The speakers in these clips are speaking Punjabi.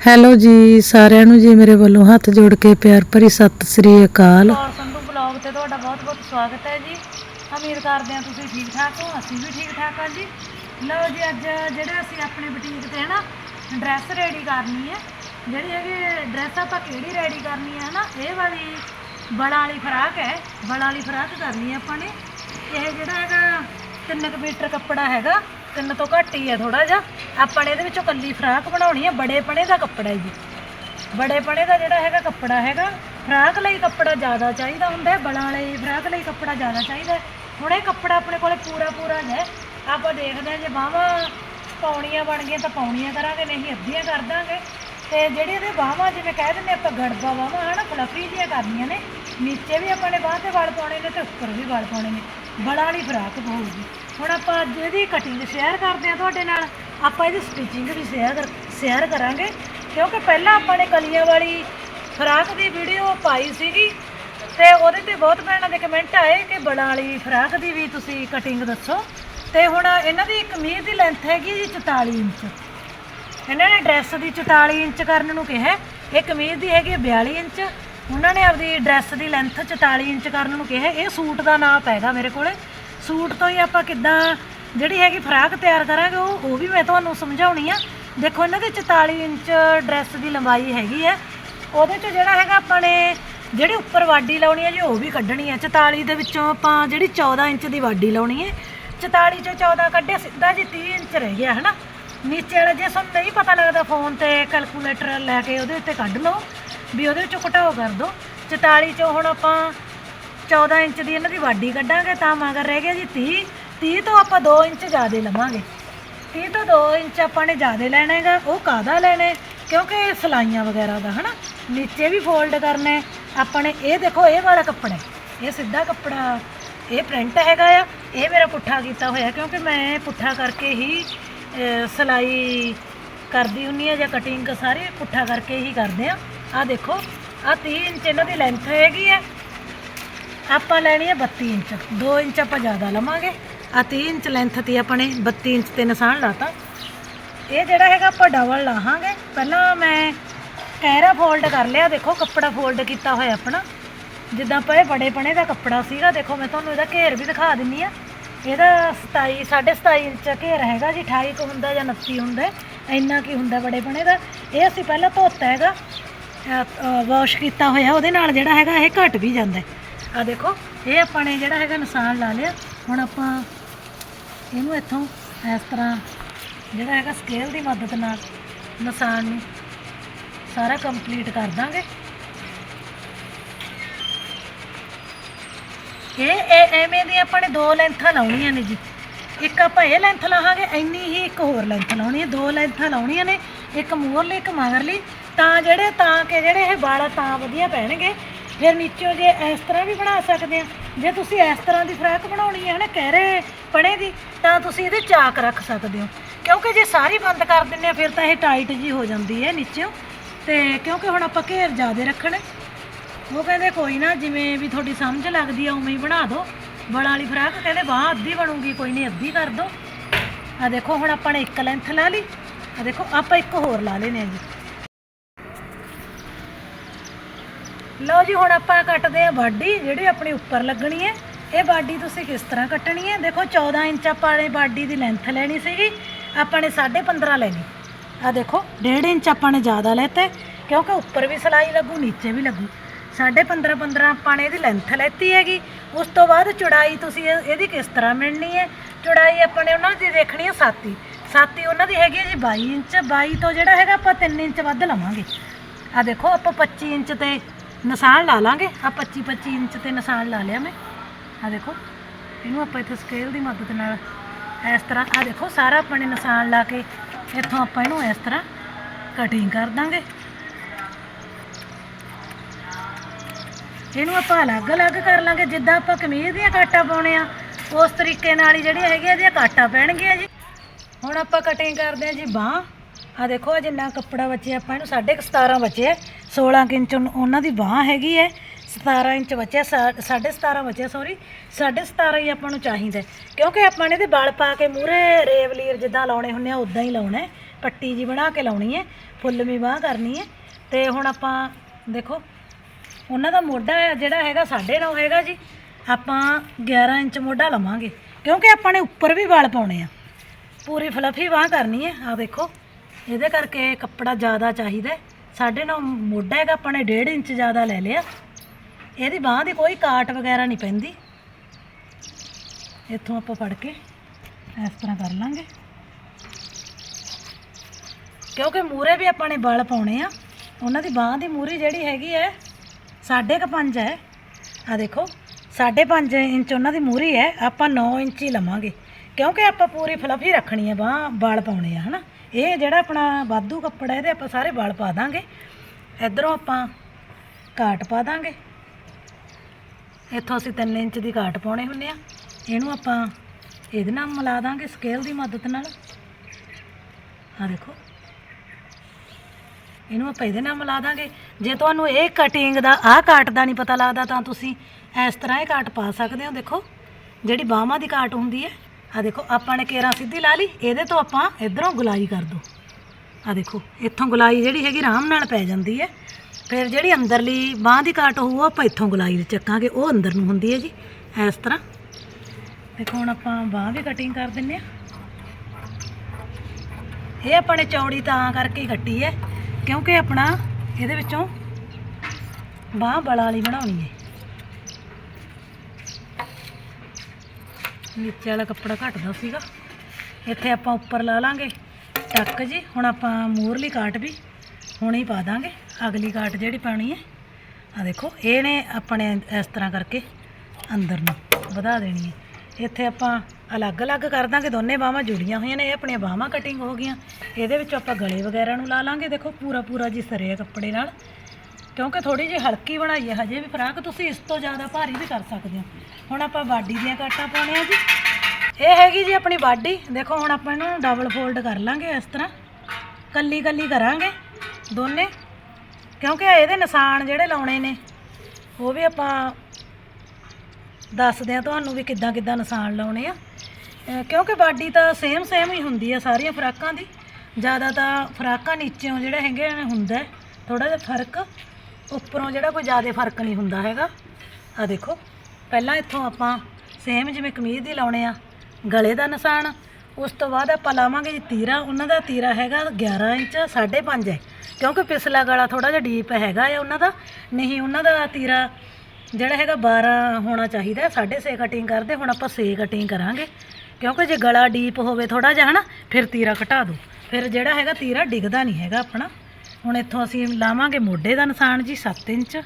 ਹੈਲੋ ਜੀ, ਸਾਰਿਆਂ ਨੂੰ ਜੀ ਮੇਰੇ ਵੱਲੋਂ ਹੱਥ ਜੋੜ ਕੇ ਪਿਆਰ ਭਰੀ ਸਤਿ ਸ੍ਰੀ ਅਕਾਲ। ਔਰ ਸੰਧੂ ਬਲੌਗ ਤੇ ਤੁਹਾਡਾ ਬਹੁਤ-ਬਹੁਤ ਸਵਾਗਤ ਹੈ ਜੀ। ਉਮੀਦ ਕਰਦੇ ਹਾਂ ਤੁਸੀਂ ਠੀਕ ਠਾਕ ਹੋ, ਅਸੀਂ ਵੀ ਠੀਕ ਠਾਕ ਹਾਂ ਜੀ। ਲਓ ਜੀ, ਅੱਜ ਜਿਹੜਾ ਅਸੀਂ ਆਪਣੇ ਬੁਟੀਕ ਤੇ ਹੈ ਨਾ ਡਰੈਸ ਰੈਡੀ ਕਰਨੀ ਹੈ। ਜਿਹੜੀ ਹੈਗੀ ਡਰੈਸ ਆਪਾਂ ਕਿਹੜੀ ਰੈਡੀ ਕਰਨੀ ਹੈ ਨਾ ਇਹ ਵਾਲੀ ਬੜਾ ਵਾਲੀ ਫਰਾਕ ਹੈ। ਬੜਾ ਵਾਲੀ ਫਰਾਕ ਕਰਨੀ ਹੈ ਆਪਾਂ ਨੇ। ਇਹ ਜਿਹੜਾ ਹੈਗਾ 3 ਮੀਟਰ ਕੱਪੜਾ ਹੈਗਾ। ਤਿੰਨ ਤੋਂ ਘੱਟ ਹੀ ਹੈ ਥੋੜਾ ਜਿਹਾ। ਆਪਾਂ ਨੇ ਇਹਦੇ ਵਿੱਚੋਂ ਕੱਲੀ ਫਰਾਕ ਬਣਾਉਣੀ ਹੈ ਬੜੇ ਪਣੇ ਦਾ ਕੱਪੜਾ ਹੈ ਜੀ। ਬੜੇ ਪੜੇ ਦਾ ਜਿਹੜਾ ਹੈਗਾ ਕੱਪੜਾ ਹੈਗਾ, ਫਰਾਕ ਲਈ ਕੱਪੜਾ ਜ਼ਿਆਦਾ ਚਾਹੀਦਾ ਹੁੰਦਾ ਹੈ, ਬਲਾਂ ਲਈ, ਫਰਾਕ ਲਈ ਕੱਪੜਾ ਜ਼ਿਆਦਾ ਚਾਹੀਦਾ ਹੈ। ਹੁਣ ਇਹ ਕੱਪੜਾ ਆਪਣੇ ਕੋਲੇ ਪੂਰਾ ਪੂਰਾ ਹੈ। ਆਪਾਂ ਦੇਖਦੇ ਹਾਂ ਜੇ ਬਾਹਾਂ ਪੌਣੀਆਂ ਬਣ ਗਈਆਂ ਤਾਂ ਪੌਣੀਆਂ ਕਰਾਂਗੇ, ਨਹੀਂ ਅੱਧੀਆਂ ਕਰ ਦਾਂਗੇ। ਤੇ ਜਿਹੜੇ ਇਹਦੇ ਬਾਹਾਂ ਜਿਵੇਂ ਕਹਿ ਦਿੰਦੇ ਆਪਾਂ, ਗੜਬਾ ਬਾਹਾਂ ਹਨਾ, ਫਲਫੀ ਜਿਹੀਆਂ ਕਰਨੀਆਂ ਨੇ। ਨੀਚੇ ਵੀ ਆਪਾਂ ਨੇ ਬਾਹਾਂ ਤੇ ਵਾਲ ਪਾਉਣੇ ਨੇ ਤੇ ਉੱਪਰ ਵੀ ਵਾਲ ਪਾਉਣੇ ਨੇ। ਬੜਾ ਵਾਲੀ ਫਰਾਕ ਹੋਊਗੀ ਹੁਣ ਆਪਾਂ ਅੱਜ ਇਹਦੀ ਕਟਿੰਗ ਸ਼ੇਅਰ ਕਰਦੇ ਹਾਂ ਤੁਹਾਡੇ ਨਾਲ, ਆਪਾਂ ਇਹਦੀ ਸਟਿਚਿੰਗ ਵੀ ਸ਼ੇਅਰ ਸ਼ੇਅਰ ਕਰਾਂਗੇ। ਕਿਉਂਕਿ ਪਹਿਲਾਂ ਆਪਾਂ ਨੇ ਕਲੀਆਂ ਵਾਲੀ ਫਰਾਕ ਦੀ ਵੀਡੀਓ ਪਾਈ ਸੀਗੀ ਤੇ ਉਹਦੇ ਤੇ ਬਹੁਤ ਭੈਣਾਂ ਦੇ ਕਮੈਂਟ ਆਏ ਕਿ ਬੜਾ ਵਾਲੀ ਫਰਾਕ ਦੀ ਵੀ ਤੁਸੀਂ ਕਟਿੰਗ ਦੱਸੋ। ਤੇ ਹੁਣ ਇਹਨਾਂ ਦੀ ਕਮੀਜ਼ ਦੀ ਲੈਂਥ ਹੈਗੀ ਜੀ 44 ਇੰਚ। ਇਹਨਾਂ ਨੇ ਡਰੈਸ ਦੀ 44 ਇੰਚ ਕਰਨ ਨੂੰ ਕਿਹਾ। ਇਹ ਕਮੀਜ਼ ਦੀ ਹੈਗੀ ਹੈ 42 ਇੰਚ। ਉਹਨਾਂ ਨੇ ਆਪਦੀ ਡਰੈਸ ਦੀ ਲੈਂਥ 44 ਇੰਚ ਕਰਨ ਨੂੰ ਕਿਹਾ। ਇਹ ਸੂਟ ਦਾ ਨਾਪ ਹੈਗਾ ਮੇਰੇ ਕੋਲੇ। ਸੂਟ ਤੋਂ ਹੀ ਆਪਾਂ ਕਿੱਦਾਂ ਜਿਹੜੀ ਹੈਗੀ ਫਰਾਕ ਤਿਆਰ ਕਰਾਂਗੇ, ਉਹ ਉਹ ਵੀ ਮੈਂ ਤੁਹਾਨੂੰ ਸਮਝਾਉਣੀ ਆ। ਦੇਖੋ, ਇਹਨਾਂ ਦੇ 44 ਇੰਚ ਡਰੈਸ ਦੀ ਲੰਬਾਈ ਹੈਗੀ ਹੈ ਉਹਦੇ 'ਚ ਜਿਹੜਾ ਹੈਗਾ ਆਪਾਂ ਨੇ ਜਿਹੜੀ ਉੱਪਰ ਵਾਢੀ ਲਾਉਣੀ ਹੈ ਜੀ, ਉਹ ਵੀ ਕੱਢਣੀ ਹੈ 44 ਦੇ ਵਿੱਚੋਂ ਆਪਾਂ ਜਿਹੜੀ 14 ਇੰਚ ਦੀ ਵਾਢੀ ਲਾਉਣੀ ਹੈ 44 ਚੋਂ 14 ਕੱਢਿਆ, ਸਿੱਧਾ ਜੀ 30 ਇੰਚ ਰਹਿ ਗਿਆ, ਹਨਾ? ਨੀਚੇ ਵਾਲਾ ਜੇ ਤੁਹਾਨੂੰ ਨਹੀਂ ਪਤਾ ਲੱਗਦਾ, ਫੋਨ ਤੇ ਕੈਲਕੂਲੇਟਰ ਲੈ ਕੇ ਉਹਦੇ ਉੱਤੇ ਕੱਢ ਲਓ, ਵੀ ਉਹਦੇ ਵਿੱਚੋਂ ਘਟਾਓ ਕਰ ਦਿਓ 44 ਚੋਂ ਹੁਣ ਆਪਾਂ 14 ਇੰਚ ਦੀ ਇਹਨਾਂ ਦੀ ਵਾਢੀ ਕੱਢਾਂਗੇ ਤਾਂ ਮਗਰ ਰਹਿ ਗਿਆ ਜੀ 30 30 ਤੋਂ ਆਪਾਂ 2 ਇੰਚ ਜ਼ਿਆਦਾ ਲਵਾਂਗੇ। 30 ਤੋਂ 2 ਇੰਚ ਆਪਾਂ ਨੇ ਜ਼ਿਆਦਾ ਲੈਣਾ ਹੈਗਾ। ਉਹ ਕਾਹਦਾ ਲੈਣਾ ਕਿਉਂਕਿ ਇਹ ਸਲਾਈਆਂ ਵਗੈਰਾ ਦਾ ਹਨਾ? ਨੀਚੇ ਵੀ ਫੋਲਡ ਕਰਨਾ ਆਪਾਂ ਨੇ ਇਹ ਦੇਖੋ ਇਹ ਵਾਲਾ ਕੱਪੜਾ ਇਹ ਸਿੱਧਾ ਕੱਪੜਾ ਇਹ ਪ੍ਰਿੰਟ ਹੈਗਾ ਆ। ਇਹ ਮੇਰਾ ਪੁੱਠਾ ਕੀਤਾ ਹੋਇਆ ਕਿਉਂਕਿ ਮੈਂ ਪੁੱਠਾ ਕਰਕੇ ਹੀ ਅਹ, ਸਲਾਈ ਕਰਦੀ ਹੁੰਨੀ ਆ ਜਾਂ ਕਟਿੰਗ ਸਾਰੇ ਪੁੱਠਾ ਕਰਕੇ ਹੀ ਕਰਦੇ ਆ। ਆ ਦੇਖੋ ਆ 30 ਇੰਚ ਇਹਨਾਂ ਦੀ ਲੈਂਥ ਹੈਗੀ ਹੈ ਆਪਾਂ ਲੈਣੀ ਹੈ 32 ਇੰਚ। 2 ਇੰਚ ਆਪਾਂ ਜ਼ਿਆਦਾ ਲਵਾਂਗੇ। ਆ 30 ਇੰਚ ਲੈਂਥ ਤੇ ਆਪਾਂ ਨੇ 32 ਇੰਚ ਤੇ ਨਿਸ਼ਾਨ ਲਾਤਾ। ਇਹ ਜਿਹੜਾ ਹੈਗਾ ਆਪਾਂ ਡਬਲ ਲਾਹਾਂਗੇ। ਪਹਿਲਾਂ ਮੈਂ ਕਹਿਰਾ ਫੋਲਡ ਕਰ ਲਿਆ। ਦੇਖੋ, ਕੱਪੜਾ ਫੋਲਡ ਕੀਤਾ ਹੋਇਆ ਆਪਣਾ। ਜਿੱਦਾਂ ਆਪਾਂ ਇਹ ਬੜੇ ਪਣੇ ਦਾ ਕੱਪੜਾ ਸੀਗਾ। ਦੇਖੋ, ਮੈਂ ਤੁਹਾਨੂੰ ਇਹਦਾ ਘੇਰ ਵੀ ਦਿਖਾ ਦਿੰਨੀ ਆ। ਇਹਦਾ 27 27.5 ਇੰਚ ਘੇਰ ਹੈਗਾ ਜੀ। 28 ਕੁ ਹੁੰਦਾ ਜਾਂ 29 ਹੁੰਦਾ। ਇੰਨਾ ਕੀ ਹੁੰਦਾ ਬੜੇ ਪਣੇ ਦਾ। ਇਹ ਅਸੀਂ ਪਹਿਲਾਂ ਧੋਤਾ ਹੈਗਾ। ਵਾਸ਼ ਕੀਤਾ ਹੋਇਆ। ਉਹਦੇ ਨਾਲ ਜਿਹੜਾ ਹੈਗਾ, ਇਹ ਘਟ ਵੀ ਜਾਂਦਾ ਆ ਦੇਖੋ, ਇਹ ਆਪਾਂ ਨੇ ਜਿਹੜਾ ਹੈਗਾ ਨਿਸ਼ਾਨ ਲਾ ਲਿਆ। ਹੁਣ ਆਪਾਂ ਇਹਨੂੰ ਇੱਥੋਂ ਇਸ ਤਰ੍ਹਾਂ ਜਿਹੜਾ ਹੈਗਾ ਸਕੇਲ ਦੀ ਮਦਦ ਨਾਲ ਨਿਸ਼ਾਨ ਨੂੰ ਸਾਰਾ ਕੰਪਲੀਟ ਕਰ ਦਾਂਗੇ। ਇਹ ਇਹ ਐਵੇਂ ਦੀ ਆਪਾਂ ਨੇ ਦੋ ਲੈਂਥਾਂ ਲਾਉਣੀਆਂ ਨੇ ਜੀ। ਇੱਕ ਆਪਾਂ ਇਹ ਲੈਂਥ ਲਾਹਾਂਗੇ, ਇੰਨੀ ਹੀ ਇੱਕ ਹੋਰ ਲੈਂਥ ਲਾਉਣੀ ਹੈ। ਦੋ ਲੈਂਥਾਂ ਲਾਉਣੀਆਂ ਨੇ, ਇੱਕ ਮੂਹਰਲੀ ਇੱਕ ਮਗਰਲੀ। ਤਾਂ ਜਿਹੜੇ, ਤਾਂ ਕਿ ਜਿਹੜੇ ਇਹ ਵਾਲ ਤਾਂ ਵਧੀਆ ਪੈਣਗੇ ਫਿਰ ਨੀਚੋਂ ਜੇ ਇਸ ਤਰ੍ਹਾਂ ਵੀ ਬਣਾ ਸਕਦੇ ਆ। ਜੇ ਤੁਸੀਂ ਇਸ ਤਰ੍ਹਾਂ ਦੀ ਫਰਾਕ ਬਣਾਉਣੀ ਹੈ ਨਾ, ਕਹਿਰੇ, ਪਣੇ ਦੀ, ਤਾਂ ਤੁਸੀਂ ਇਹਦੇ ਚਾਕ ਰੱਖ ਸਕਦੇ ਹੋ। ਕਿਉਂਕਿ ਜੇ ਸਾਰੀ ਬੰਦ ਕਰ ਦਿੰਨੇ ਆ, ਫਿਰ ਤਾਂ ਇਹ ਟਾਈਟ ਜੀ ਹੋ ਜਾਂਦੀ ਹੈ ਨੀਚੋਂ। ਤੇ ਕਿਉਂਕਿ ਹੁਣ ਆਪਾਂ ਘੇਰ ਜ਼ਿਆਦੇ ਰੱਖਣੇ ਉਹ ਕਹਿੰਦੇ ਕੋਈ ਨਾ, ਜਿਵੇਂ ਵੀ ਤੁਹਾਡੀ ਸਮਝ ਲੱਗਦੀ ਆ, ਉਵੇਂ ਹੀ ਬਣਾ ਦਿਓ ਬੜਾ ਵਾਲੀ ਫਰਾਕ ਕਹਿੰਦੇ ਬਾਹ ਅੱਧੀ ਬਣੂਗੀ, ਕੋਈ ਨਹੀਂ, ਅੱਧੀ ਕਰ ਦਿਓ ਆ ਦੇਖੋ, ਹੁਣ ਆਪਾਂ ਨੇ ਇੱਕ ਲੈਂਥ ਲਾ ਲਈ। ਆ ਦੇਖੋ, ਆਪਾਂ ਇੱਕ ਹੋਰ ਲਾ ਲੈਨੇ ਆ ਜੀ। ਲਓ ਜੀ, ਹੁਣ ਆਪਾਂ ਕੱਟਦੇ ਆ ਬਾਡੀ, ਜਿਹੜੀ ਆਪਣੀ ਉੱਪਰ ਲੱਗਣੀ ਹੈ। ਇਹ ਬਾਡੀ ਤੁਸੀਂ ਕਿਸ ਤਰ੍ਹਾਂ ਕੱਟਣੀ ਹੈ? ਦੇਖੋ 14 ਇੰਚ ਆਪਾਂ ਨੇ ਬਾਡੀ ਦੀ ਲੈਂਥ ਲੈਣੀ ਸੀਗੀ। ਆਪਾਂ ਨੇ 15.5 ਲੈਣੀ। ਆ ਦੇਖੋ 1.5 ਇੰਚ ਆਪਾਂ ਨੇ ਜ਼ਿਆਦਾ ਲੈਤੇ ਕਿਉਂਕਿ ਉੱਪਰ ਵੀ ਸਿਲਾਈ ਲੱਗੂ, ਨੀਚੇ ਵੀ ਲੱਗੂ। 15.5 15 ਆਪਾਂ ਨੇ ਇਹਦੀ ਲੈਂਥ ਲੈਤੀ ਹੈਗੀ। ਉਸ ਤੋਂ ਬਾਅਦ ਚੌੜਾਈ ਤੁਸੀਂ ਇਹਦੀ ਕਿਸ ਤਰ੍ਹਾਂ ਮਿਲਣੀ ਹੈ? ਚੌੜਾਈ ਆਪਾਂ ਨੇ ਉਹਨਾਂ ਦੀ ਦੇਖਣੀ ਹੈ ਸਾਤੀ। ਸਾਤੀ ਉਹਨਾਂ ਦੀ ਹੈਗੀ ਹੈ ਜੀ 22 ਇੰਚ। 22 ਤੋਂ ਜਿਹੜਾ ਹੈਗਾ ਆਪਾਂ 3 ਇੰਚ ਵੱਧ ਲਵਾਂਗੇ। ਆ ਦੇਖੋ, ਆਪਾਂ 25 ਇੰਚ ਤੇ ਨਿਸ਼ਾਨ ਲਾ ਲਾਂਗੇ। ਆ 25 25 ਇੰਚ ਤੇ ਨਿਸ਼ਾਨ ਲਾ ਲਿਆ ਮੈਂ। ਆ ਦੇਖੋ, ਇਹਨੂੰ ਆਪਾਂ ਇੱਥੇ ਸਕੇਲ ਦੀ ਮਦਦ ਨਾਲ ਇਸ ਤਰ੍ਹਾਂ ਆ ਦੇਖੋ, ਸਾਰਾ ਆਪਾਂ ਨੇ ਨਿਸ਼ਾਨ ਲਾ ਕੇ ਇੱਥੋਂ ਆਪਾਂ ਇਹਨੂੰ ਇਸ ਤਰ੍ਹਾਂ ਕਟਿੰਗ ਕਰ ਦਾਂਗੇ। ਇਹਨੂੰ ਆਪਾਂ ਅਲੱਗ-ਅਲੱਗ ਕਰ ਲਾਂਗੇ, ਜਿੱਦਾਂ ਆਪਾਂ ਕਮੀਜ਼ ਦੀਆਂ ਕਾਟਾਂ ਪਾਉਣੇ ਆ, ਉਸ ਤਰੀਕੇ ਨਾਲ ਹੀ ਜਿਹੜੀਆਂ ਹੈਗੀਆਂ, ਇਹਦੀਆਂ ਕਾਟਾਂ ਪੈਣਗੀਆਂ ਜੀ। ਹੁਣ ਆਪਾਂ ਕਟਿੰਗ ਕਰਦੇ ਹਾਂ ਜੀ ਬਾਹ। ਆ ਦੇਖੋ ਆਹ ਜਿੰਨਾ ਕੱਪੜਾ ਬਚਿਆ, ਆਪਾਂ ਇਹਨੂੰ 17.5 ਬਚਿਆ 16 ਕੁ ਇੰਚ ਉਹਨਾਂ ਦੀ ਬਾਹ ਹੈਗੀ ਹੈ 17 ਇੰਚ ਬਚਿਆ 17.5 ਬਚਿਆ ਸੌਰੀ 17.5 ਹੀ ਆਪਾਂ ਨੂੰ ਚਾਹੀਦਾ। ਕਿਉਂਕਿ ਆਪਾਂ ਨੇ ਇਹਦੇ ਵਲ ਪਾ ਕੇ ਮੂਰੇ ਰੇਵਲੀਰ ਜਿੱਦਾਂ ਲਾਉਣੇ ਹੁੰਦੇ ਆ ਉਦਾਂ ਹੀ ਲਾਉਣਾ ਹੈ। ਪੱਟੀ ਜੀ ਬਣਾ ਕੇ ਲਾਉਣੀ ਹੈ। ਫੁੱਲ ਵੀ ਬਾਹ ਕਰਨੀ ਹੈ। ਤੇ ਹੁਣ ਆਪਾਂ ਦੇਖੋ, ਉਹਨਾਂ ਦਾ ਮੋਢਾ ਜਿਹੜਾ ਹੈਗਾ 9.5 ਹੈਗਾ ਜੀ। ਆਪਾਂ 11 ਇੰਚ ਮੋਢਾ ਲਵਾਂਗੇ। ਕਿਉਂਕਿ ਆਪਾਂ ਨੇ ਉੱਪਰ ਵੀ ਵਾਲ ਪਾਉਣੇ ਆ। ਪੂਰੀ ਫਲਫੀ ਬਾਹ ਕਰਨੀ ਹੈ। ਆ ਦੇਖੋ। ਇਹਦੇ ਕਰਕੇ ਕੱਪੜਾ ਜ਼ਿਆਦਾ ਚਾਹੀਦਾ ਹੈ। ਸਾਢੇ ਨੌ ਮੋਢਾ ਹੈਗਾ, ਆਪਾਂ ਨੇ 1.5 ਇੰਚ ਜ਼ਿਆਦਾ ਲੈ ਲਿਆ। ਇਹਦੀ ਬਾਹ ਦੀ ਕੋਈ ਕਾਟ ਵਗੈਰਾ ਨਹੀਂ ਪੈਂਦੀ। ਇੱਥੋਂ ਆਪਾਂ ਫੜ ਕੇ ਇਸ ਤਰ੍ਹਾਂ ਕਰ ਲਾਂਗੇ। ਕਿਉਂਕਿ ਮੂਰੇ ਵੀ ਆਪਾਂ ਨੇ ਬਲ ਪਾਉਣੇ ਆ। ਉਹਨਾਂ ਦੀ ਬਾਹ ਦੀ ਮੂਰੀ ਜਿਹੜੀ ਹੈਗੀ ਹੈ, ਸਾਢੇ ਕੁ ਪੰਜ ਹੈ। ਆ ਦੇਖੋ, ਸਾਢੇ ਪੰਜ ਇੰਚ ਉਹਨਾਂ ਦੀ ਮੂਰੀ ਹੈ। ਆਪਾਂ 9 ਇੰਚ ਹੀ ਲਵਾਂਗੇ। ਕਿਉਂਕਿ ਆਪਾਂ ਪੂਰੀ ਫਲਫੀ ਰੱਖਣੀ ਹੈ ਬਾਹ, ਬਲ ਪਾਉਣੇ ਆ, ਹਨਾ? ਇਹ ਜਿਹੜਾ ਆਪਣਾ ਵਾਧੂ ਕੱਪੜਾ ਇਹਦੇ ਆਪਾਂ ਸਾਰੇ ਵਾਲ ਪਾ ਦਾਂਗੇ। ਇਧਰੋਂ ਆਪਾਂ ਕਾਟ ਪਾ ਦਾਂਗੇ। ਇੱਥੋਂ ਅਸੀਂ 3 ਇੰਚ ਦੀ ਕਾਟ ਪਾਉਣੇ ਹੁੰਨੇ ਆ। ਇਹਨੂੰ ਆਪਾਂ ਇਹਦੇ ਨਾਲ ਮਿਲਾ ਦਾਂਗੇ ਸਕੇਲ ਦੀ ਮਦਦ ਨਾਲ। ਆ ਦੇਖੋ। ਇਹਨੂੰ ਆਪਾਂ ਇਹਦੇ ਨਾਲ ਮਿਲਾ ਦਾਂਗੇ। ਜੇ ਤੁਹਾਨੂੰ ਇਹ ਕਟਿੰਗ ਦਾ, ਆਹ ਕਾਟ ਦਾ ਨਹੀਂ ਪਤਾ ਲੱਗਦਾ ਤਾਂ ਤੁਸੀਂ ਇਸ ਤਰ੍ਹਾਂ ਇਹ ਕਾਟ ਪਾ ਸਕਦੇ ਹੋ। ਦੇਖੋ, ਜਿਹੜੀ ਬਾਹਾਂ ਦੀ ਕਾਟ ਹੁੰਦੀ ਹੈ ਆ ਦੇਖੋ, ਆਪਾਂ ਨੇ ਕੇਰਾਂ ਸਿੱਧੀ ਲਾ ਲਈ, ਇਹਦੇ ਤੋਂ ਆਪਾਂ ਇਧਰੋਂ ਗੁਲਾਈ ਕਰ ਦੋ। ਆ ਦੇਖੋ, ਇੱਥੋਂ ਗੁਲਾਈ ਜਿਹੜੀ ਹੈਗੀ ਆਰਾਮ ਨਾਲ ਪੈ ਜਾਂਦੀ ਹੈ। ਫਿਰ ਜਿਹੜੀ ਅੰਦਰਲੀ ਬਾਹ ਦੀ ਕਾਟ ਹੋਊ, ਉਹ ਆਪਾਂ ਇੱਥੋਂ ਗੁਲਾਈ ਚੱਕਾਂਗੇ, ਉਹ ਅੰਦਰ ਨੂੰ ਹੁੰਦੀ ਹੈ ਜੀ, ਇਸ ਤਰ੍ਹਾਂ। ਦੇਖੋ, ਹੁਣ ਆਪਾਂ ਬਾਹ ਵੀ ਕਟਿੰਗ ਕਰ ਦਿੰਨੇ ਆ। ਇਹ ਆਪਾਂ ਨੇ ਚੌੜੀ ਤਾਂ ਕਰਕੇ ਕੱਟੀ ਹੈ, ਕਿਉਂਕਿ ਆਪਣਾ ਇਹਦੇ ਵਿੱਚੋਂ ਬਾਹ ਬਲਾ ਵਾਲੀ ਬਣਾਉਣੀ ਹੈ। ਨੀਚੇ ਵਾਲਾ ਕੱਪੜਾ ਘਟਦਾ ਸੀਗਾ। ਇੱਥੇ ਆਪਾਂ ਉੱਪਰ ਲਾ ਲਾਂਗੇ। ਟੱਕ ਜੀ, ਹੁਣ ਆਪਾਂ ਮੂਰਲੀ ਕਾਟ ਵੀ ਹੁਣੇ ਹੀ ਪਾ ਦਾਂਗੇ। ਅਗਲੀ ਕਾਟ ਜਿਹੜੀ ਪਾਣੀ ਹੈ ਆ ਦੇਖੋ, ਇਹਨੇ ਆਪਣੇ ਇਸ ਤਰ੍ਹਾਂ ਕਰਕੇ ਅੰਦਰ ਨੂੰ ਵਧਾ ਦੇਣੀ ਹੈ। ਇੱਥੇ ਆਪਾਂ ਅਲੱਗ-ਅਲੱਗ ਕਰ ਦਾਂਗੇ। ਦੋਨੇ ਬਾਹਾਂ ਜੁੜੀਆਂ ਹੋਈਆਂ ਨੇ, ਇਹ ਆਪਣੀਆਂ ਬਾਹਾਂ ਕਟਿੰਗ ਹੋ ਗਈਆਂ। ਇਹਦੇ ਵਿੱਚ ਆਪਾਂ ਗਲੇ ਵਗੈਰਾ ਨੂੰ ਲਾ ਲਾਂਗੇ। ਦੇਖੋ ਪੂਰਾ ਪੂਰਾ ਜੀ ਸਰੇ ਕੱਪੜੇ ਨਾਲ। ਕਿਉਂਕਿ ਥੋੜੀ ਜਿਹੀ ਹਲਕੀ ਬਣਾਈ ਹੈ, ਹਜੇ ਵੀ ਫਰਾਕ ਤੁਸੀਂ ਇਸ ਤੋਂ ਜ਼ਿਆਦਾ ਭਾਰੀ ਵੀ ਕਰ ਸਕਦੇ ਹੋ। ਹੁਣ ਆਪਾਂ ਬਾਡੀ ਦੀਆਂ ਕਾਟਾਂ ਪਾਉਣੇ ਆ ਜੀ। ਇਹ ਹੈਗੀ ਜੀ ਆਪਣੀ ਬਾਡੀ ਦੇਖੋ, ਹੁਣ ਆਪਾਂ ਇਹਨੂੰ ਡਬਲ ਫੋਲਡ ਕਰ ਲਾਂਗੇ ਇਸ ਤਰ੍ਹਾਂ। ਕੱਲੀ ਕੱਲੀ ਕਰਾਂਗੇ ਦੋਨੇ। ਕਿਉਂਕਿ ਇਹਦੇ ਨਿਸ਼ਾਨ ਜਿਹੜੇ ਲਾਉਣੇ ਨੇ, ਉਹ ਵੀ ਆਪਾਂ ਦੱਸਦੇ ਆ ਤੁਹਾਨੂੰ ਵੀ ਕਿੱਦਾਂ ਕਿੱਦਾਂ ਨਿਸ਼ਾਨ ਲਾਉਣੇ ਆ। ਕਿਉਂਕਿ ਬਾਡੀ ਤਾਂ ਸੇਮ ਸੇਮ ਹੀ ਹੁੰਦੀ ਆ ਸਾਰੀਆਂ ਫਰਾਕਾਂ ਦੀ। ਜ਼ਿਆਦਾ ਤਾਂ ਫਰਾਕਾਂ ਨੀਚੇੋਂ ਜਿਹੜੇ ਹੈਗੇ ਨੇ ਹੁੰਦਾ ਥੋੜਾ ਜਿਹਾ ਫ਼ਰਕ ਉੱਪਰੋਂ ਜਿਹੜਾ ਕੋਈ ਜ਼ਿਆਦਾ ਫ਼ਰਕ ਨਹੀਂ ਹੁੰਦਾ ਹੈਗਾ। ਆ ਦੇਖੋ, ਪਹਿਲਾਂ ਇੱਥੋਂ ਆਪਾਂ ਸੇਮ ਜਿਵੇਂ ਕਮੀਜ਼ ਦੀ ਲਾਉਣੇ ਆ, ਗਲੇ ਦਾ ਨਿਸ਼ਾਨ, ਉਸ ਤੋਂ ਬਾਅਦ ਆਪਾਂ ਲਾਵਾਂਗੇ ਜੀ ਤੀਰਾ, ਉਹਨਾਂ ਦਾ ਤੀਰਾ ਹੈਗਾ 11 ਇੰਚ 5.5 ਹੈ। ਕਿਉਂਕਿ ਪਿਛਲਾ ਗਲਾ ਥੋੜਾ ਜਿਹਾ ਡੀਪ ਹੈਗਾ ਆ ਉਹਨਾਂ ਦਾ, ਨਹੀਂ ਉਹਨਾਂ ਦਾ ਤੀਰਾ ਜਿਹੜਾ ਹੈਗਾ 12 ਹੋਣਾ ਚਾਹੀਦਾ 6.5 ਕਟਿੰਗ ਕਰਦੇ, ਹੁਣ ਆਪਾਂ 6 ਕਟਿੰਗ ਕਰਾਂਗੇ। ਕਿਉਂਕਿ ਜੇ ਗਲਾ ਡੀਪ ਹੋਵੇ ਥੋੜਾ ਜਿਹਾ ਹਨਾ, ਫਿਰ ਤੀਰਾ ਘਟਾ ਦੋ ਫਿਰ ਜਿਹੜਾ ਹੈਗਾ ਤੀਰਾ ਡਿੱਗਦਾ ਨਹੀਂ ਹੈਗਾ ਆਪਣਾ। ਹੁਣ ਇੱਥੋਂ ਅਸੀਂ ਲਾਵਾਂਗੇ ਮੋਢੇ ਦਾ ਨਿਸ਼ਾਨ ਜੀ 7 ਇੰਚ।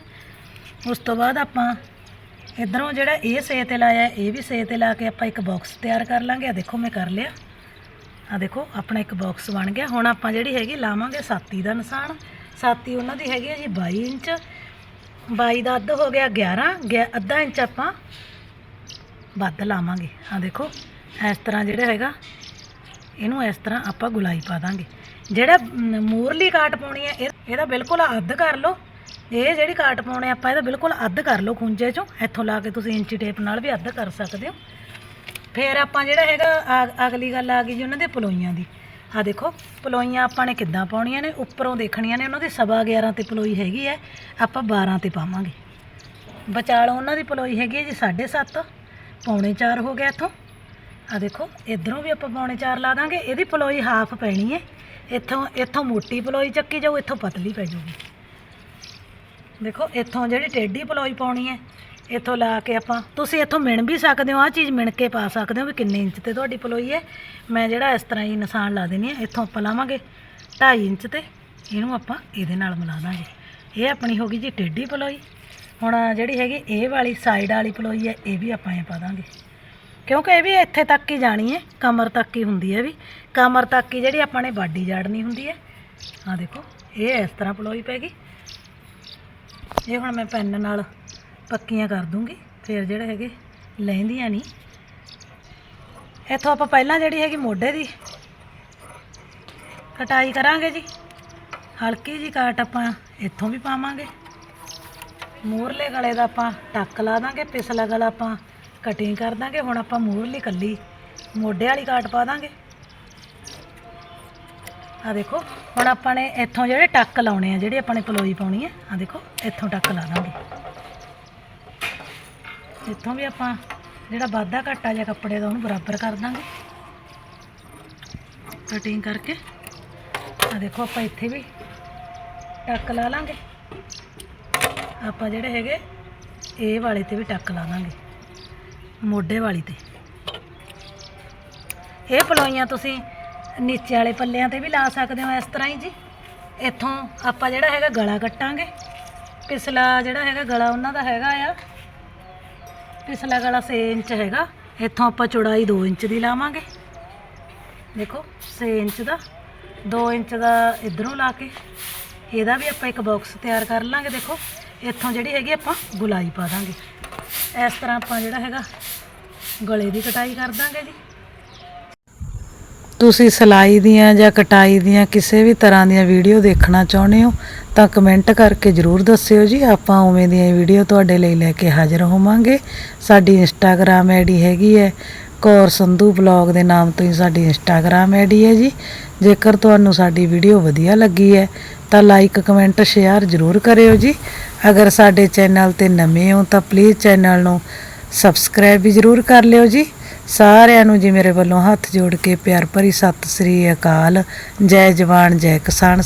ਉਸ ਤੋਂ ਬਾਅਦ ਆਪਾਂ ਇਧਰੋਂ ਜਿਹੜਾ ਇਹ ਸੇ ਤੇ ਲਾਇਆ, ਇਹ ਵੀ ਸੇ ਤੇ ਲਾ ਕੇ ਆਪਾਂ ਇੱਕ ਬਾਕਸ ਤਿਆਰ ਕਰ ਲਾਂਗੇ। ਆ ਦੇਖੋ ਮੈਂ ਕਰ ਲਿਆ। ਆ ਦੇਖੋ, ਆਪਣਾ ਇੱਕ ਬਾਕਸ ਬਣ ਗਿਆ। ਹੁਣ ਆਪਾਂ ਜਿਹੜੀ ਹੈਗੀ ਲਾਵਾਂਗੇ ਸਾਤੀ ਦਾ ਨਿਸ਼ਾਨ। ਸਾਤੀ ਉਹਨਾਂ ਦੀ ਹੈਗੀ ਹੈ ਜੀ 22 ਇੰਚ। 22 ਦਾ ਅੱਧ ਹੋ ਗਿਆ 11 ਗਿਆ ਅੱਧਾ ਇੰਚ ਆਪਾਂ ਵੱਧ ਲਾਵਾਂਗੇ। ਆ ਦੇਖੋ, ਇਸ ਤਰ੍ਹਾਂ ਜਿਹੜਾ ਹੈਗਾ ਇਹਨੂੰ ਇਸ ਤਰ੍ਹਾਂ ਆਪਾਂ ਗੁਲਾਈ ਪਾ ਦਾਂਗੇ। ਜਿਹੜਾ ਮੂਰਲੀ ਕਾਟ ਪਾਉਣੀ ਹੈ, ਇਹ- ਇਹਦਾ ਬਿਲਕੁਲ ਅੱਧ ਕਰ ਲਓ। ਇਹ ਜਿਹੜੀ ਕਾਟ ਪਾਉਣੇ ਆਪਾਂ ਇਹਦਾ ਬਿਲਕੁਲ ਅੱਧ ਕਰ ਲਓ ਖੁੰਝੇ ਚੋਂ। ਇੱਥੋਂ ਲਾ ਕੇ ਤੁਸੀਂ ਇੰਚੀ ਟੇਪ ਨਾਲ ਵੀ ਅੱਧ ਕਰ ਸਕਦੇ ਹੋ। ਫਿਰ ਆਪਾਂ ਜਿਹੜਾ ਹੈਗਾ ਆ- ਅਗਲੀ ਗੱਲ ਆ ਗਈ ਜੀ ਉਹਨਾਂ ਦੇ ਪਲੋਈਆਂ ਦੀ। ਆ ਦੇਖੋ, ਪਲੋਈਆਂ ਆਪਾਂ ਨੇ ਕਿੱਦਾਂ ਪਾਉਣੀਆਂ ਨੇ? ਉੱਪਰੋਂ ਦੇਖਣੀਆਂ ਨੇ ਉਹਨਾਂ ਦੀ, ਸਵਾ 11 ਤੇ ਪਲੋਈ ਹੈਗੀ ਹੈ। ਆਪਾਂ 12 ਤੇ ਪਾਵਾਂਗੇ। ਵਿਚਾਲੋਂ ਉਹਨਾਂ ਦੀ ਪਲੋਈ ਹੈਗੀ ਹੈ ਜੀ 7.5 ਪੌਣੇ 4 ਹੋ ਗਿਆ ਇੱਥੋਂ। ਆ ਦੇਖੋ, ਇਧਰੋਂ ਵੀ ਆਪਾਂ ਪੌਣੇ 4 ਲਾ ਦਾਂਗੇ, ਇਹਦੀ ਪਲੋਈ ਹਾਫ ਪੈਣੀ ਹੈ ਇੱਥੋਂ ਇੱਥੋਂ ਮੋਟੀ ਪਲੋਈ ਚੱਕੀ ਜਾਊ, ਇੱਥੋਂ ਪਤਲੀ ਪੈ ਜਾਊਗੀ। ਦੇਖੋ, ਇੱਥੋਂ ਜਿਹੜੀ ਟੇਢੀ ਪਲੋਈ ਪਾਉਣੀ ਹੈ ਇੱਥੋਂ ਲਾ ਕੇ ਆਪਾਂ, ਤੁਸੀਂ ਇੱਥੋਂ ਮਿਣ ਵੀ ਸਕਦੇ ਹੋ, ਆਹ ਚੀਜ਼ ਮਿਣ ਕੇ ਪਾ ਸਕਦੇ ਹੋ ਵੀ ਕਿੰਨੇ ਇੰਚ ਤੇ ਤੁਹਾਡੀ ਪਲੋਈ ਹੈ ਮੈਂ ਜਿਹੜਾ ਇਸ ਤਰ੍ਹਾਂ ਹੀ ਨਿਸ਼ਾਨ ਲਾ ਦੇਣੀ ਹੈ ਇੱਥੋਂ ਆਪਾਂ ਲਾਵਾਂਗੇ 2.5 ਇੰਚ ਤੇ, ਇਹਨੂੰ ਆਪਾਂ ਇਹਦੇ ਨਾਲ ਮਿਲਾ ਦਾਂਗੇ। ਇਹ ਆਪਣੀ ਹੋ ਗਈ ਜੀ ਟੇਢੀ ਪਲੋਈ। ਹੁਣ ਜਿਹੜੀ ਹੈਗੀ, ਇਹ ਵਾਲੀ ਸਾਈਡ ਵਾਲੀ ਪਲੋਈ ਹੈ ਇਹ ਵੀ ਆਪਾਂ ਐ ਪਾ ਦਾਂਗੇ। ਕਿਉਂਕਿ ਇਹ ਵੀ ਇੱਥੇ ਤੱਕ ਹੀ ਜਾਣੀ ਹੈ, ਕਮਰ ਤੱਕ ਹੀ ਹੁੰਦੀ ਹੈ ਵੀ। ਕਮਰ ਤੱਕ ਹੀ ਜਿਹੜੀ ਆਪਾਂ ਨੇ ਬਾਡੀ ਜਾੜਨੀ ਹੁੰਦੀ ਹੈ। ਆ ਦੇਖੋ, ਇਹ ਇਸ ਤਰ੍ਹਾਂ ਪਲੋਈ ਪੈ ਗਈ। ਇਹ ਹੁਣ ਮੈਂ ਪੈਨ ਨਾਲ ਪੱਕੀਆਂ ਕਰ ਦੂੰਗੀ, ਫਿਰ ਜਿਹੜੇ ਹੈਗੇ ਲੈਂਦੀਆਂ ਨਹੀਂ। ਇੱਥੋਂ ਆਪਾਂ ਪਹਿਲਾਂ ਜਿਹੜੀ ਹੈਗੀ ਮੋਢੇ ਦੀ ਕਟਾਈ ਕਰਾਂਗੇ ਜੀ। ਹਲਕੀ ਜੀ ਕਾਟ ਆਪਾਂ ਇੱਥੋਂ ਵੀ ਪਾਵਾਂਗੇ। ਮੂਰਲੇ ਗਲੇ ਦਾ ਆਪਾਂ ਟੱਕ ਲਾ ਦਾਂਗੇ ਪਿਛਲਾ ਗਲਾ ਆਪਾਂ ਕਟਿੰਗ ਕਰ ਦਾਂਗੇ, ਹੁਣ ਆਪਾਂ ਮੂਰਲੀ ਕੱਲੀ ਮੋਢੇ ਵਾਲੀ ਕਾਟ ਪਾ ਦਾਂਗੇ। ਆ ਦੇਖੋ, ਹੁਣ ਆਪਾਂ ਨੇ ਇੱਥੋਂ ਜਿਹੜੇ ਟੱਕ ਲਾਉਣੇ ਆ, ਜਿਹੜੇ ਆਪਾਂ ਨੇ ਪਲੋਈ ਪਾਉਣੀ ਹੈ ਆ ਦੇਖੋ, ਇੱਥੋਂ ਟੱਕ ਲਾ ਦਾਂਗੇ। ਇੱਥੋਂ ਵੀ ਆਪਾਂ ਜਿਹੜਾ ਵਾਧਾ ਘਾਟਾ ਜਿਹਾ ਕੱਪੜੇ ਦਾ, ਉਹਨੂੰ ਬਰਾਬਰ ਕਰ ਦਾਂਗੇ। ਕਟਿੰਗ ਕਰਕੇ। ਆ ਦੇਖੋ, ਆਪਾਂ ਇੱਥੇ ਵੀ ਟੱਕ ਲਾ ਲਾਂਗੇ। ਆਪਾਂ ਜਿਹੜੇ ਹੈਗੇ, ਇਹ ਵਾਲੇ ਤੇ ਵੀ ਟੱਕ ਲਾ ਦਾਂਗੇ। ਮੋਢੇ ਵਾਲੀ ਤੇ। ਇਹ ਪਲੋਈਆਂ ਤੁਸੀਂ ਨੀਚੇ ਵਾਲੇ ਪੱਲਿਆਂ ਤੇ ਵੀ ਲਾ ਸਕਦੇ ਹੋ ਇਸ ਤਰ੍ਹਾਂ ਹੀ ਜੀ। ਇੱਥੋਂ ਆਪਾਂ ਜਿਹੜਾ ਹੈਗਾ ਗਲਾ ਕੱਟਾਂਗੇ। ਪਿਛਲਾ ਜਿਹੜਾ ਹੈਗਾ ਗਲਾ ਉਹਨਾਂ ਦਾ ਹੈਗਾ ਆ। ਪਿਛਲਾ ਗਲਾ 6 ਇੰਚ ਹੈਗਾ। ਇੱਥੋਂ ਆਪਾਂ ਚੌੜਾਈ 2 ਇੰਚ ਦੀ ਲਾਵਾਂਗੇ। ਦੇਖੋ 6 ਇੰਚ ਦਾ 2 ਇੰਚ ਦਾ ਇਧਰੋਂ ਲਾ ਕੇ। ਇਹਦਾ ਵੀ ਆਪਾਂ ਇੱਕ ਬਾਕਸ ਤਿਆਰ ਕਰ ਲਾਂਗੇ, ਦੇਖੋ। ਇੱਥੋਂ ਜਿਹੜੀ ਹੈਗੀ ਆਪਾਂ ਗੁਲਾਈ ਪਾ ਦਾਂਗੇ। ਇਸ ਤਰ੍ਹਾਂ ਆਪਾਂ ਜਿਹੜਾ ਹੈਗਾ ਗਲੇ ਦੀ ਕਟਾਈ ਕਰ ਦਾਂਗੇ ਜੀ। ਤੁਸੀਂ ਸਿਲਾਈ ਦੀਆਂ ਜਾਂ ਕਟਾਈ ਦੀਆਂ ਕਿਸੇ ਵੀ ਤਰ੍ਹਾਂ ਦੀਆਂ ਵੀਡੀਓ ਦੇਖਣਾ ਚਾਹੁੰਦੇ ਹੋ ਤਾਂ ਕਮੈਂਟ ਕਰਕੇ ਜਰੂਰ ਦੱਸਿਓ ਜੀ। ਆਪਾਂ ਉਵੇਂ ਦੀਆਂ ਵੀਡੀਓ ਤੁਹਾਡੇ ਲਈ ਲੈ ਕੇ ਹਾਜ਼ਰ ਹੋਵਾਂਗੇ। ਸਾਡੀ ਇੰਸਟਾਗ੍ਰam ਆਈਡੀ ਹੈਗੀ ਹੈ, ਕੌਰ ਸੰਧੂ ਬਲੌਗ ਦੇ ਨਾਮ ਤੋਂ ਹੀ ਸਾਡੀ ਇੰਸਟਾਗ੍ਰam ਆਈਡੀ ਹੈ ਜੀ। ਜੇਕਰ ਤੁਹਾਨੂੰ ਸਾਡੀ ਵੀਡੀਓ ਵਧੀਆ ਲੱਗੀ ਹੈ ਤਾਂ ਲਾਈਕ ਕਮੈਂਟ ਸ਼ੇਅਰ ਜਰੂਰ ਕਰਿਓ ਜੀ। ਅਗਰ ਸਾਡੇ ਚੈਨਲ ਤੇ ਨਵੇਂ ਹੋ ਤਾਂ ਪਲੀਜ਼ ਚੈਨਲ ਨੂੰ ਸਬਸਕ੍ਰਾਈਬ ਵੀ ਜਰੂਰ ਕਰ ਲਿਓ ਜੀ। ਸਾਰਿਆਂ ਨੂੰ ਜੀ ਮੇਰੇ ਵੱਲੋਂ ਹੱਥ ਜੋੜ ਕੇ ਪਿਆਰ ਭਰੀ ਸਤਿ ਸ੍ਰੀ ਅਕਾਲ। ਜੈ ਜਵਾਨ, ਜੈ ਕਿਸਾਨ।